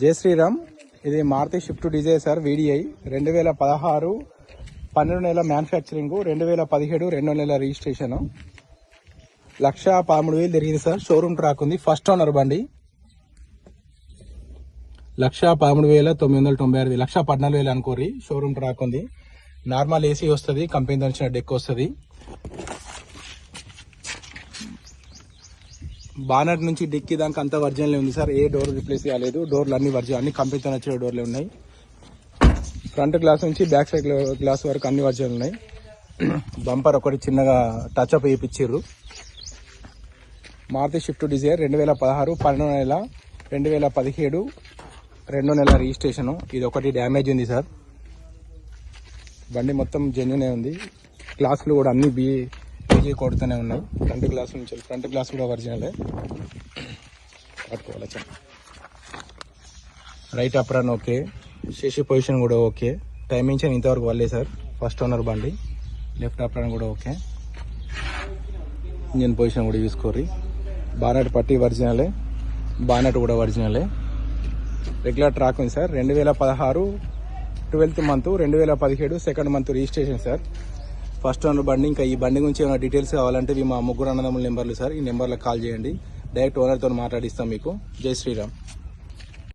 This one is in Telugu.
జై శ్రీరామ్. ఇది Maruti Swift Dzire sir VDI రెండు వేల పదహారు పన్నెండు నెలల మ్యానుఫ్యాక్చరింగ్ రెండు వేల పదిహేడు రెండు నెలల రిజిస్ట్రేషన్ లక్ష పదమూడు వేలు తిరిగింది సార్. షోరూమ్ ట్రాక్ ఉంది. ఫస్ట్ ఓనర్ బండి. లక్ష పదమూడు వేల తొమ్మిది వందల తొంభై ఆరు లక్ష పద్నాలుగు వేలు అనుకోరి షోరూమ్ ట్రాక్ ఉంది. నార్మల్ ఏసీ వస్తుంది. కంపెనీ వచ్చిన డెక్ వస్తుంది. బానర్ నుంచి డిక్కి దాకా అంత వర్జన్లే ఉంది సార్. ఏ డోర్ రిప్లేస్ కాలేదు డోర్లు అన్ని వర్జన్ అన్ని కంపెనీతో వచ్చిన డోర్లు ఉన్నాయి. ఫ్రంట్ గ్లాస్ నుంచి బ్యాక్ సైడ్ గ్లాస్ వరకు అన్ని వర్జన్లు ఉన్నాయి. బంపర్ ఒకటి చిన్నగా టచ్ అప్ వేయించారు మారుతి షిఫ్ట్ డిజైర్ రెండు వేల పదహారు పన్నెండు నెల రెండు వేల పదిహేడు రెండు నెల రిజిస్ట్రేషను. ఇది ఒకటి డ్యామేజ్ ఉంది సార్. బండి మొత్తం జెన్యునే ఉంది. గ్లాసులు కూడా అన్ని బీ బీజీ కొడుతూనే ఉన్నాం. ఫ్రంట్ గ్లాస్ నుంచి ఫ్రంట్ గ్లాస్ కూడా ఒరిజినలే పట్టుకోవాలి right apron okay chassis position కూడా ఓకే టైమింగ్స్ ఇంతవరకు వల్లే సార్. ఫస్ట్ ఓనర్ బండి. లెఫ్ట్ అప్రాన్ కూడా ఓకే ఇంజన్ పొజిషన్ కూడా చూసుకోర్రి బానట్ పట్టి ఒరిజినలే బానట్ కూడా ఒరిజినలే రెగ్యులర్ ట్రాక్ ఉంది సార్. రెండు వేల పదహారు ట్వెల్త్ మంత్ రెండు వేల పదిహేడు second month registration sir. First owner బండి ఇంకా ఈ బండి గురించి ఏమైనా డీటెయిల్స్ కావాలంటే మా ముగ్గురు అన్నదమ్ముల నెంబర్లు సార్. ఈ నెంబర్లకు కాల్ చేయండి. డైరెక్ట్ ఓనర్తో మాట్లాడిస్తాం మీకు. జై శ్రీరామ్.